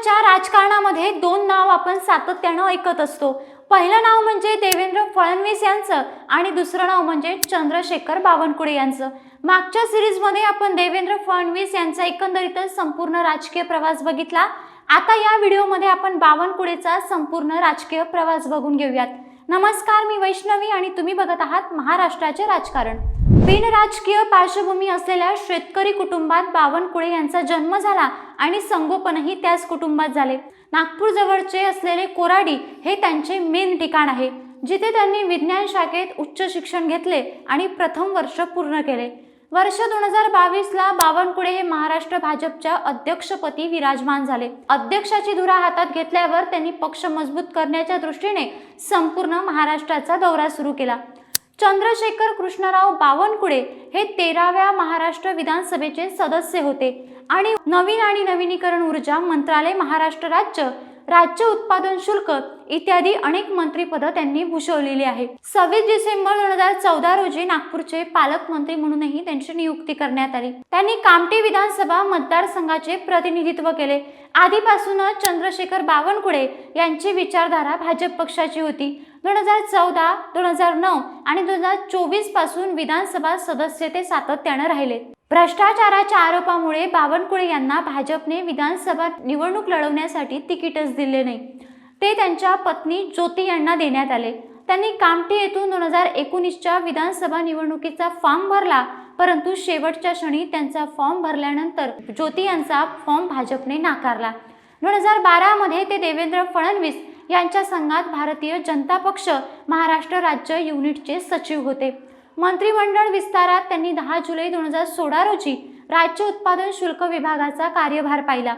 महाराष्ट्राच्या राजकारणामध्ये दोन नाव आपण सातत्यानं ऐकत असतो. पहिलं नाव म्हणजे देवेंद्र फडणवीस यांचं आणि दुसरं नाव म्हणजे चंद्रशेखर बावनकुळे यांचं. मागच्या सिरीजमध्ये आपण देवेंद्र फडणवीस यांचा एकंदरीतच संपूर्ण राजकीय प्रवास बघितला. आता या व्हिडिओमध्ये आपण बावनकुळेचा संपूर्ण राजकीय प्रवास बघून घेऊयात. नमस्कार मी वैष्णवी आणि तुम्ही बघत आहात महाराष्ट्राचे राजकारण. बिन राजकीय पार्श्वभूमी असलेल्या शेतकरी कुटुंबात बावनकुळे यांचा जन्म झाला आणि संगोपनही त्याच कुटुंबात झाले. नागपूर जवळचे असलेले कोराडी हे त्यांचे मेन ठिकाण आहे जिथे त्यांनी विज्ञान शाखेत उच्च शिक्षण घेतले आणि प्रथम वर्ष पूर्ण केले. वर्ष दोन हजार बावीसला बावनकुळे हे महाराष्ट्र भाजपच्या अध्यक्षपदी विराजमान झाले. अध्यक्षाची धुरा हातात घेतल्यावर त्यांनी पक्ष मजबूत करण्याच्या दृष्टीने संपूर्ण महाराष्ट्राचा दौरा सुरू केला. चंद्रशेखर कृष्णराव बावनकुळे हे तेराव्या महाराष्ट्र विधानसभेचे सदस्य होते. आणि नवीन आणि नवीनीकरण ऊर्जा मंत्रालय महाराष्ट्र राज्य राज्य उत्पादन शुल्क इत्यादी अनेक मंत्रीपदं त्यांनी भूषवलेली आहे सव्वीस डिसेंबर दोन हजार चौदा रोजी नागपूरचे पालकमंत्री म्हणूनही त्यांची नियुक्ती करण्यात आली. त्यांनी कामठी विधानसभा मतदारसंघाचे प्रतिनिधित्व केले. आधीपासूनच चंद्रशेखर बावनकुळे यांची विचारधारा भाजप पक्षाची होती. दोन हजार चौदा दोन हजार नऊ आणि दोन हजार चोवीसपासून विधानसभा सदस्य ते सातत्यानं राहिले. भ्रष्टाचाराच्या आरोपामुळे बावनकुळे यांना भाजपने विधानसभा निवडणूक लढवण्यासाठी तिकीटच दिले नाही. ते त्यांच्या पत्नी ज्योती यांना देण्यात आले. त्यांनी कामठी येथून दोन हजार एकोणीसच्या विधानसभा निवडणुकीचा फॉर्म भरला परंतु शेवटच्या क्षणी त्यांचा फॉर्म भरल्यानंतर ज्योती यांचा फॉर्म भाजपने नाकारला. दोन हजार बारामध्ये ते देवेंद्र फडणवीस यांच्या संघात भारतीय जनता पक्ष महाराष्ट्र राज्य युनिटचे सचिव होते. मंत्रिमंडळ विस्तारात त्यांनी दहा जुलै दोन हजार सोळा रोजी राज्य उत्पादन शुल्क विभागाचा कार्यभार पाहिला.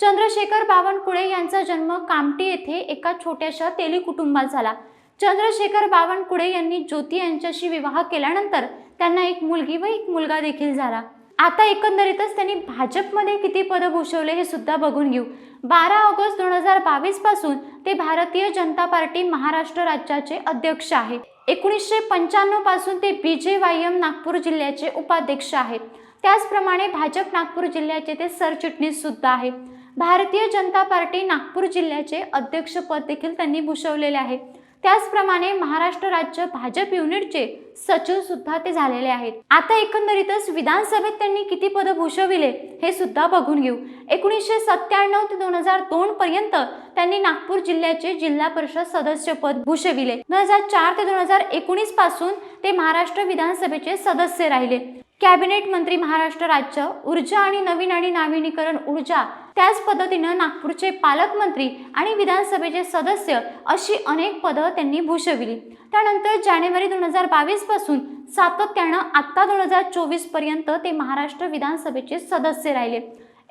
चंद्रशेखर बावनकुळे यांचा जन्म कामटी येथे एका छोट्याशा तेली कुटुंबात झाला. चंद्रशेखर बावनकुळे यांनी ज्योती यांच्याशी विवाह केल्यानंतर त्यांना एक मुलगी व एक मुलगा देखील झाला. आता एकंदरीतच त्यांनी भाजपमध्ये किती पदं भूषवले हे सुद्धा बघून घेऊ. बारा ऑगस्ट दोन हजार बावीसपासून ते भारतीय जनता पार्टी महाराष्ट्र राज्याचे अध्यक्ष आहेत. एकोणीसशे पंच्याण्णवपासून ते B J Y M Nagpur जिल्ह्याचे उपाध्यक्ष आहेत. त्याचप्रमाणे भाजप नागपूर जिल्ह्याचे ते सरचिटणीस सुद्धा आहेत. भारतीय जनता पार्टी नागपूर जिल्ह्याचे अध्यक्षपद देखील त्यांनी भूषवलेले आहे. त्याचप्रमाणे महाराष्ट्र राज्य भाजप युनिटचे सचिव सुद्धा ते झालेले आहेत. आता एकंदरीतच विधानसभेत त्यांनी किती पदं भूषविले हे सुद्धा बघून घेऊ. एकोणीसशे सत्त्याण्णव ते दोन हजार दोन पर्यंत त्यांनी नागपूर जिल्ह्याचे जिल्हा परिषद सदस्य पद भूषविले. दोन हजार चार ते दोन हजार एकोणीसपासून ते महाराष्ट्र विधानसभेचे सदस्य राहिले. कॅबिनेट मंत्री महाराष्ट्र राज्य ऊर्जा आणि नवीन आणि नाविनीकरण ऊर्जा त्याच पद्धतीनं नागपूरचे पालकमंत्री आणि विधानसभेचे सदस्य अशी अनेक पदं त्यांनी भूषविली. त्यानंतर जानेवारी दोन हजार बावीसपासून सातत्यानं आत्ता दोन हजार चोवीसपर्यंत ते महाराष्ट्र विधानसभेचे सदस्य राहिले.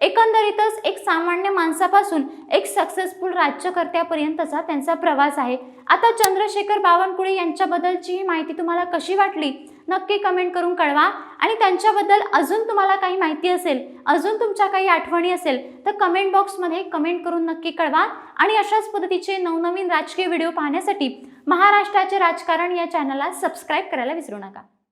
एकंदरीतच एक सामान्य माणसापासून एक सक्सेसफुल राज्यकर्त्यापर्यंतचा त्यांचा प्रवास आहे. आता चंद्रशेखर बावनकुळे यांच्याबद्दलची ही माहिती तुम्हाला कशी वाटली? नक्की कमेंट करून कळवा. आणि त्यांच्याबद्दल अजून तुम्हाला काही माहिती असेल अजून तुमच्या काही आठवणी असेल तर कमेंट बॉक्समध्ये कमेंट करून नक्की कळवा. आणि अशाच पद्धतीचे नवनवीन राजकीय व्हिडिओ पाहण्यासाठी महाराष्ट्राचे राजकारण या चॅनलला सबस्क्राईब करायला विसरू नका.